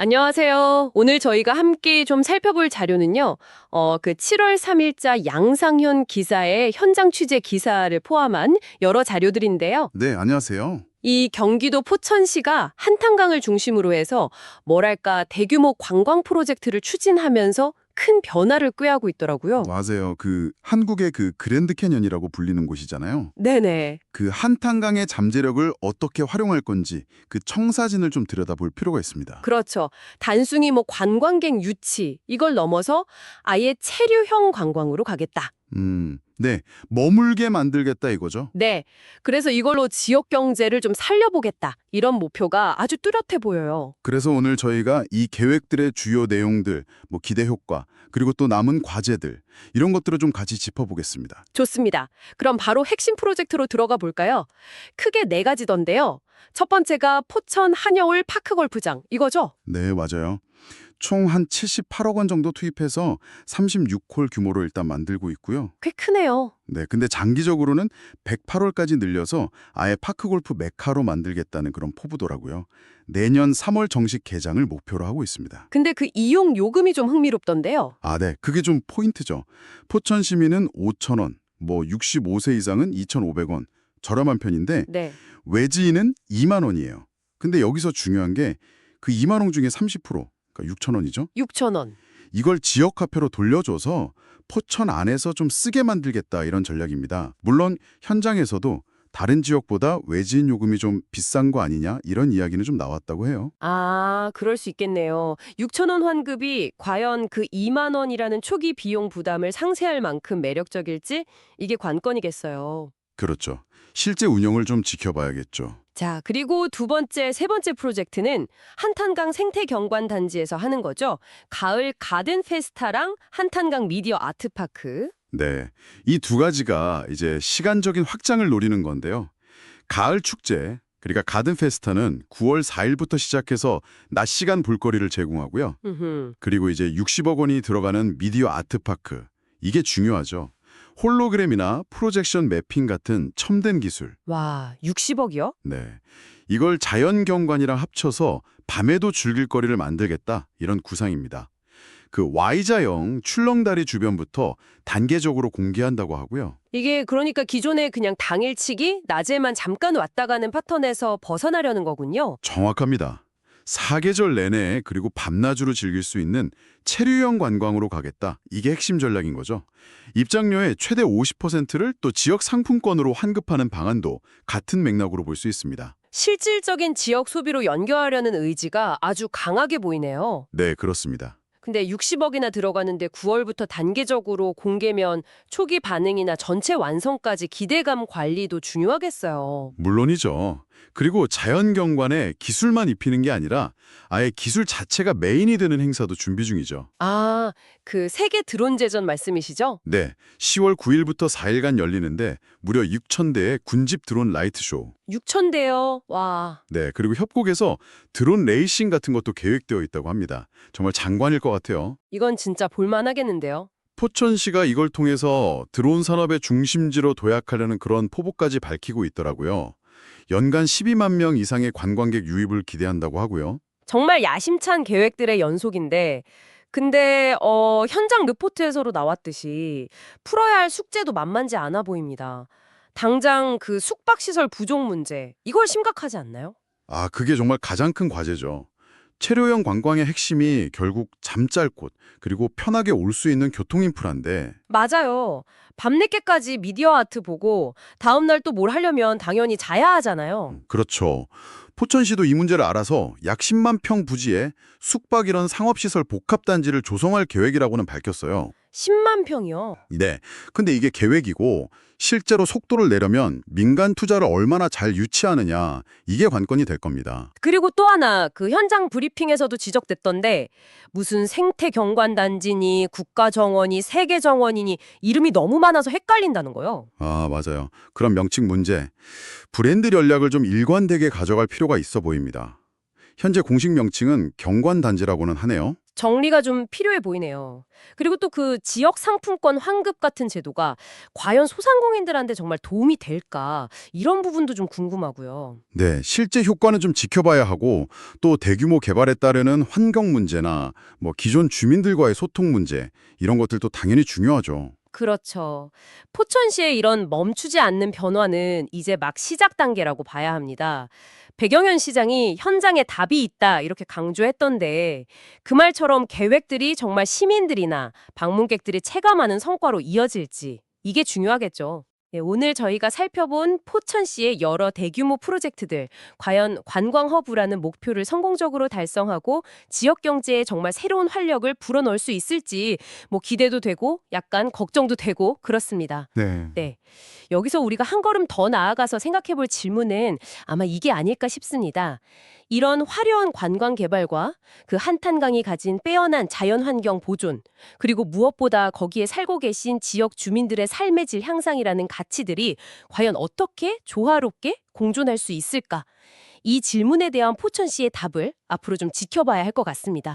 안녕하세요. 오늘 저희가 함께 좀 살펴볼 자료는요. 어, 그 7월 3일자 양상현 기사의 현장 취재 기사를 포함한 여러 자료들인데요. 네, 안녕하세요. 이 경기도 포천시가 한탄강을 중심으로 해서 뭐랄까 대규모 관광 프로젝트를 추진하면서 큰 변화를 꾀하고 있더라고요. 맞아요. 그 한국의 그 그랜드 캐년이라고 불리는 곳이잖아요. 네네. 그 한탄강의 잠재력을 어떻게 활용할 건지 그 청사진을 좀 들여다볼 필요가 있습니다. 그렇죠. 단순히 뭐 관광객 유치 이걸 넘어서 아예 체류형 관광으로 가겠다. 음, 네, 머물게 만들겠다 이거죠. 네. 그래서 이걸로 지역 경제를 좀 살려보겠다. 이런 목표가 아주 뚜렷해 보여요. 그래서 오늘 저희가 이 계획들의 주요 내용들, 뭐 기대 효과, 그리고 또 남은 과제들 이런 것들을 좀 같이 짚어보겠습니다. 좋습니다. 그럼 바로 핵심 프로젝트로 들어가 볼까요? 크게 네 가지던데요. 첫 번째가 포천 한여울 파크골프장 이거죠? 네, 맞아요. 총 한 78억 원 정도 투입해서 36홀 규모로 일단 만들고 있고요. 꽤 크네요. 네, 근데 장기적으로는 108홀까지 늘려서 아예 파크골프 메카로 만들겠다는 그런 포부더라고요. 내년 3월 정식 개장을 목표로 하고 있습니다. 근데 그 이용 요금이 좀 흥미롭던데요. 아, 네, 그게 좀 포인트죠. 포천 시민은 5,000원, 뭐 65세 이상은 2,500원, 저렴한 편인데 네. 외지인은 2만 원이에요. 근데 여기서 중요한 게 그 2만 원 중에 30%, 그러니까 6천 원이죠. 6천 원. 이걸 지역 화폐로 돌려줘서 포천 안에서 좀 쓰게 만들겠다 이런 전략입니다. 물론 현장에서도 다른 지역보다 외지인 요금이 좀 비싼 거 아니냐 이런 이야기는 좀 나왔다고 해요. 아, 그럴 수 있겠네요. 6천 원 환급이 과연 그 2만 원이라는 초기 비용 부담을 상쇄할 만큼 매력적일지 이게 관건이겠어요. 그렇죠. 실제 운영을 좀 지켜봐야겠죠. 자, 그리고 두 번째, 세 번째 프로젝트는 한탄강 생태경관 단지에서 하는 거죠. 가을 가든 페스타랑 한탄강 미디어 아트파크. 네. 이 두 가지가 이제 시간적인 확장을 노리는 건데요. 가을 축제, 그러니까 가든 페스타는 9월 4일부터 시작해서 낮 시간 볼거리를 제공하고요. 그리고 이제 60억 원이 들어가는 미디어 아트파크. 이게 중요하죠. 홀로그램이나 프로젝션 매핑 같은 첨단 기술. 와, 60억이요? 네. 이걸 자연 경관이랑 합쳐서 밤에도 즐길 거리를 만들겠다. 이런 구상입니다. 그 Y자형 출렁다리 주변부터 단계적으로 공개한다고 하고요. 이게 그러니까 기존에 그냥 당일치기, 낮에만 잠깐 왔다 가는 패턴에서 벗어나려는 거군요. 정확합니다. 사계절 내내 그리고 밤낮으로 즐길 수 있는 체류형 관광으로 가겠다. 이게 핵심 전략인 거죠. 입장료의 최대 50%를 또 지역 상품권으로 환급하는 방안도 같은 맥락으로 볼 수 있습니다. 실질적인 지역 소비로 연결하려는 의지가 아주 강하게 보이네요. 네, 그렇습니다. 근데 60억이나 들어가는데 9월부터 단계적으로 공개면 초기 반응이나 전체 완성까지 기대감 관리도 중요하겠어요. 물론이죠. 그리고 자연 경관에 기술만 입히는 게 아니라 아예 기술 자체가 메인이 되는 행사도 준비 중이죠. 아, 그 세계 드론 제전 말씀이시죠? 네, 10월 9일부터 4일간 열리는데 무려 6,000대의 군집 드론 라이트쇼. 6천 대요. 와. 네, 그리고 협곡에서 드론 레이싱 같은 것도 계획되어 있다고 합니다. 정말 장관일 것 같아요. 이건 진짜 볼만하겠는데요. 포천시가 이걸 통해서 드론 산업의 중심지로 도약하려는 그런 포부까지 밝히고 있더라고요. 연간 12만 명 이상의 관광객 유입을 기대한다고 하고요. 정말 야심찬 계획들의 연속인데 근데 어, 현장 리포트에서도 나왔듯이 풀어야 할 숙제도 만만치 않아 보입니다. 당장 그 숙박시설 부족 문제 이걸 심각하지 않나요? 아, 그게 정말 가장 큰 과제죠. 체류형 관광의 핵심이 결국 잠잘 곳, 그리고 편하게 올 수 있는 교통 인프라인데 맞아요. 밤늦게까지 미디어 아트 보고 다음 날 또 뭘 하려면 당연히 자야 하잖아요. 그렇죠. 포천시도 이 문제를 알아서 약 10만 평 부지에 숙박 이런 상업시설 복합단지를 조성할 계획이라고는 밝혔어요. 10만 평이요. 네. 근데 이게 계획이고 실제로 속도를 내려면 민간 투자를 얼마나 잘 유치하느냐 이게 관건이 될 겁니다. 그리고 또 하나 그 현장 브리핑에서도 지적됐던데 무슨 생태 경관 단지니 국가 정원이 세계 정원이니 이름이 너무 많아서 헷갈린다는 거요. 아, 맞아요. 그런 명칭 문제. 브랜드 전략을 좀 일관되게 가져갈 필요가 있어 보입니다. 현재 공식 명칭은 경관단지라고는 하네요. 정리가 좀 필요해 보이네요. 그리고 또 그 지역 상품권 환급 같은 제도가 과연 소상공인들한테 정말 도움이 될까? 이런 부분도 좀 궁금하고요. 네, 실제 효과는 좀 지켜봐야 하고 또 대규모 개발에 따르는 환경 문제나 뭐 기존 주민들과의 소통 문제 이런 것들도 당연히 중요하죠. 그렇죠. 포천시의 이런 멈추지 않는 변화는 이제 막 시작 단계라고 봐야 합니다. 백영현 시장이 현장에 답이 있다 이렇게 강조했던데 그 말처럼 계획들이 정말 시민들이나 방문객들이 체감하는 성과로 이어질지 이게 중요하겠죠. 네, 오늘 저희가 살펴본 포천시의 여러 대규모 프로젝트들 과연 관광 허브라는 목표를 성공적으로 달성하고 지역 경제에 정말 새로운 활력을 불어넣을 수 있을지 뭐 기대도 되고 약간 걱정도 되고 그렇습니다. 네. 네. 여기서 우리가 한 걸음 더 나아가서 생각해 볼 질문은 아마 이게 아닐까 싶습니다. 이런 화려한 관광 개발과 그 한탄강이 가진 빼어난 자연 환경 보존, 그리고 무엇보다 거기에 살고 계신 지역 주민들의 삶의 질 향상이라는 가치들이 과연 어떻게 조화롭게 공존할 수 있을까? 이 질문에 대한 포천시의 답을 앞으로 좀 지켜봐야 할 것 같습니다.